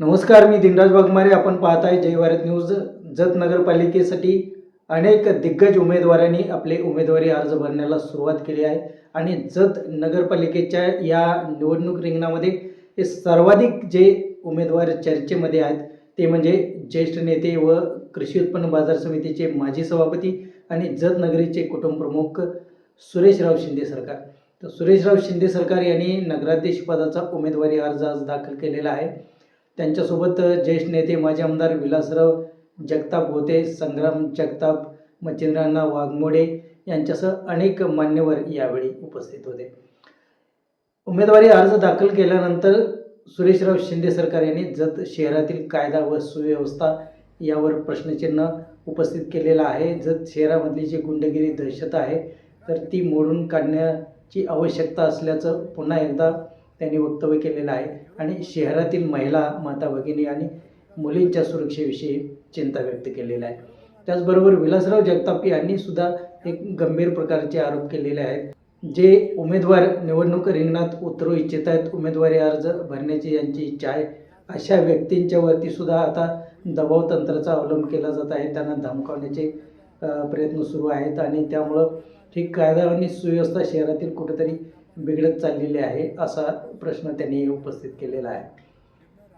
नमस्कार मी दिनराज वाघमारे. आपण पाहत आहे जय भारत न्यूज. जत नगरपालिकेसाठी अनेक दिग्गज उमेदवारांनी आपले उमेदवारी अर्ज भरण्याला सुरुवात केली आहे. आणि जत नगरपालिकेच्या या निवडणूक रिंगणामध्ये हे सर्वाधिक जे उमेदवार चर्चेमध्ये आहेत ते म्हणजे ज्येष्ठ नेते व कृषी उत्पन्न बाजार समितीचे माजी सभापती आणि जत नगरीचे कुटुंबप्रमुख सुरेशराव शिंदे सरकार. तर सुरेशराव शिंदे सरकार यांनी नगराध्यक्षपदाचा उमेदवारी अर्ज आज दाखल केलेला आहे. त्यांच्यासोबत ज्येष्ठ नेते माजी आमदार विलासराव जगताप होते संग्राम जगताप मच्छिंद्रांना वाघमोडे यांच्यासह अनेक मान्यवर यावेळी उपस्थित होते. उमेदवारी अर्ज दाखल केल्यानंतर सुरेशराव शिंदे सरकार यांनी जत शहरातील कायदा व सुव्यवस्था यावर प्रश्नचिन्ह उपस्थित केलेलं आहे. जत शहरामधली जी गुंडगिरी दहशत आहे तर ती मोडून काढण्याची आवश्यकता असल्याचं पुन्हा एकदा त्यांनी वक्तव्य केलेलं आहे. आणि शहरातील महिला माता भगिनी आणि मुलींच्या सुरक्षेविषयी चिंता व्यक्त केलेली आहे. त्याचबरोबर विलासराव जगताप यांनी सुद्धा एक गंभीर प्रकारचे आरोप केलेले आहेत. जे उमेदवार निवडणूक रिंगणात उतरू इच्छित आहेत उमेदवारी अर्ज भरण्याची यांची इच्छा आहे. अशा व्यक्तींच्या वरती सुद्धा आता दबाव तंत्राचा अवलंब केला जात आहे. त्यांना धमकावण्याचे प्रयत्न सुरू आहेत आणि त्यामुळं ही कायदा आणि सुव्यवस्था शहरातील कुठेतरी बिघडत चाललेली आहे असा प्रश्न त्यांनी उपस्थित केलेला आहे.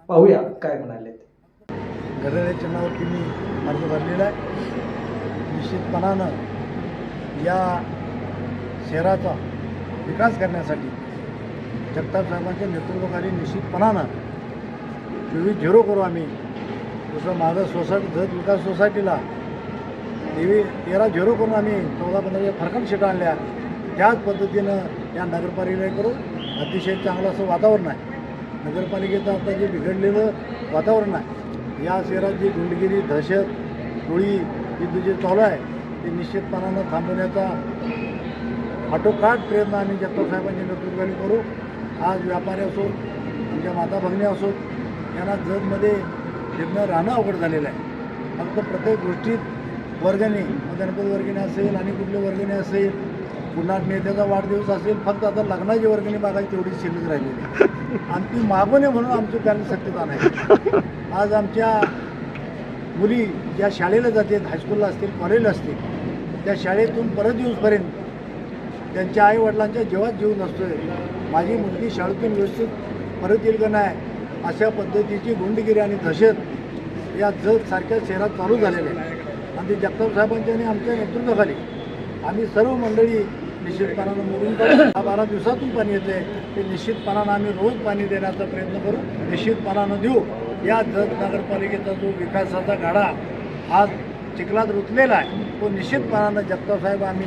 पाहूया काय म्हणाले ते. घड्याळ्या चिन्हावरती मी अर्ज भरलेला आहे? निश्चितपणानं या शहराचा विकास करण्यासाठी जगताप साहेबांच्या नेतृत्वाखाली निश्चितपणानं चोवीस झिरो करू आम्ही. जसं माझं सोसायटी जत विकास सोसायटीला तेवीस तेरा झिरो करून आम्ही चौदा पंधराच्या फरकन शिटा आणल्या. त्याच पद्धतीनं या नगरपालिकेकडून करू अतिशय चांगलं असं वातावरण आहे. नगरपालिकेचं आता जे बिघडलेलं वातावरण आहे या शहरात जी गुंडगिरी दहशत टोळी युद्ध जे चालू आहे ते निश्चितपणानं थांबवण्याचा आटोकाट प्रयत्न आम्ही जगताप साहेबांच्या करू. आज व्यापारी असोत आमच्या माता भगिनी असोत यांना जगमध्ये जगणं राहणं अवघड झालेलं आहे. फक्त प्रत्येक गोष्टीत वर्गणी मग गणपती वर्गणी असेल आणि कुठले वर्गणी असेल पुन्हा नेत्याचा वाढदिवस असेल फक्त आता लग्नाची वर्गणी मागायची तेवढी शिल्लक राहिलेली आणि ती मागू म्हणून आमचं बॅलन्स सत्तेत नाही. आज आमच्या मुली ज्या शाळेला जातात हायस्कूलला असतील कॉलेजला असतील त्या शाळेतून परत येऊसपर्यंत त्यांच्या आईवडिलांच्या जेव्हा जीव नसतोय माझी मुलगी शाळेतून व्यवस्थित परत येईल का नाही अशा पद्धतीची गुंडगिरी आणि दहशत या जगसारख्या शहरात चालू झालेल्या आहे. आणि ते जगताप साहेबांच्या आणि आमच्या नेतृत्वाखाली आम्ही सर्व मंडळी निश्चितपणानं मोडून दहा बारा दिवसातून पाणी येते ते निश्चितपणानं आम्ही रोज पाणी देण्याचा प्रयत्न करू. निश्चितपणानं देऊ. या जत नगरपालिकेचा जो विकासाचा गाडा आज चिखलात रुतलेला आहे तो निश्चितपणानं जगतापसाहेब आम्ही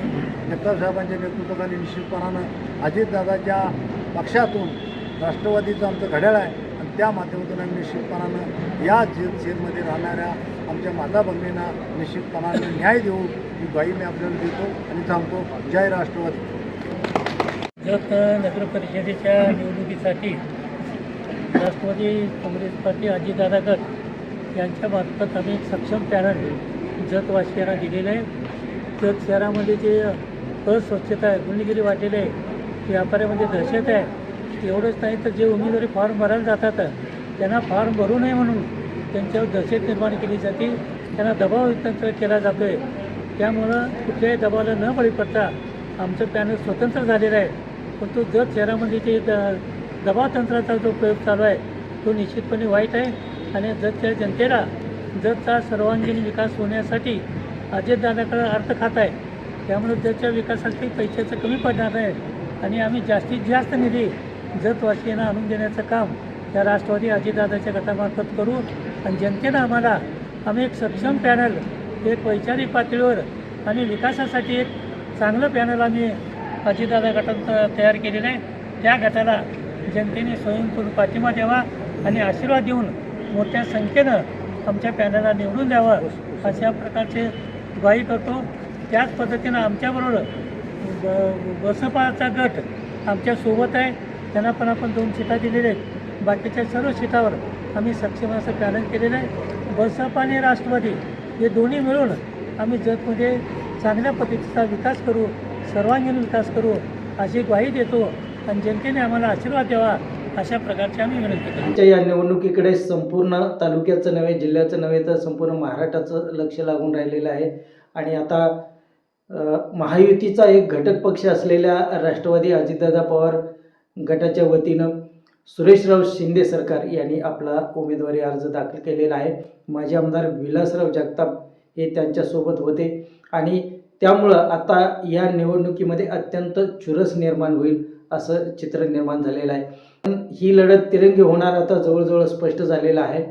जगतापसाहेबांच्या नेतृत्वाखाली निश्चितपणानं अजितदादाच्या पक्षातून राष्ट्रवादीचं आमचं घड्याळ आहे. त्या माध्यमातून आम्ही निश्चितपणानं या जेल जेलमध्ये राहणाऱ्या आमच्या माता भगिनींना निश्चितपणानं न्याय देऊ ही ग्वाही मी आपल्याला देतो आणि थांबतो. जय राष्ट्रवादी. जत नगर परिषदेच्या निवडणुकीसाठी राष्ट्रवादी काँग्रेस पार्टी अजितदादा गट यांच्यामार्फत आम्ही सक्षम पॅनल जतवासियांना दिलेलं आहे. जत शहरामध्ये जे अस्वच्छता आहे गुंडगिरी वाढलेली आहे व्यापाऱ्यामध्ये दहशत आहे एवढंच नाही तर जे उमेदवारी फॉर्म भरायला जातात त्यांना फॉर्म भरू नये म्हणून त्यांच्यावर दहशत निर्माण केली जाते. त्यांना दबाव तंत्र केला जातो आहे त्यामुळं कुठल्याही दबावाला न बळी पडता आमचं पॅनल स्वतंत्र झालेलं आहे. पण तो जत शहरामध्ये जे द दबाव तंत्राचा जो प्रयोग चालू आहे तो निश्चितपणे वाईट आहे. आणि जतच्या जनतेला जतचा सर्वांगीण विकास होण्यासाठी अजितदादाकडे अर्थ खात आहे. त्यामुळे जतच्या विकासासाठी पैशाचं कमी पडणार नाही आणि आम्ही जास्तीत जास्त निधी जतवासियांना आणून देण्याचं काम या राष्ट्रवादी अजितदादाच्या गटामार्फत करू आणि जनतेनं आम्हाला आम्ही एक सक्षम पॅनल एक वैचारिक पातळीवर आणि विकासासाठी एक चांगलं पॅनल आम्ही अजितदादा गटात तयार केलेलं आहे. त्या गटाला जनतेने स्वयंपूर्ण पाठिंबा द्यावा आणि आशीर्वाद देऊन मोठ्या संख्येनं आमच्या पॅनलला निवडून द्यावं अशा प्रकारचे ग्वाही करतो. त्याच पद्धतीनं आमच्याबरोबर ब बसपाचा गट आमच्यासोबत आहे. त्यांना पण आपण दोन सीटा दिलेल्या आहेत. बाकीच्या सर्व सीटावर आम्ही सक्षम असं पॅनल केलेलं आहे. बसपा आणि राष्ट्रवादी हे दोन्ही मिळून आम्ही जगमध्ये चांगल्या पद्धतीचा विकास करू सर्वांगीण विकास करू अशी ग्वाही देतो. आणि जनतेने आम्हाला आशीर्वाद द्यावा अशा प्रकारची आम्ही विनंती करतो. आमच्या या निवडणुकीकडे संपूर्ण तालुक्याचं नव्हे जिल्ह्याचं नव्हे तर संपूर्ण महाराष्ट्राचं लक्ष लागून राहिलेलं आहे. आणि आता महायुतीचा एक घटक पक्ष असलेल्या राष्ट्रवादी अजितदादा पवार गटाच्या वतीनं सुरेशराव शिंदे सरकार यांनी आपला उमेदवारी अर्ज दाखल केलेला आहे. माजी आमदार विलासराव जगताप हे त्यांच्यासोबत होते. आणि त्यामुळं आता या निवडणुकीमध्ये अत्यंत चुरस निर्माण होईल असं चित्र निर्माण झालेलं आहे. पण ही लढत तिरंगी होणार आता जवळजवळ स्पष्ट झालेलं आहे.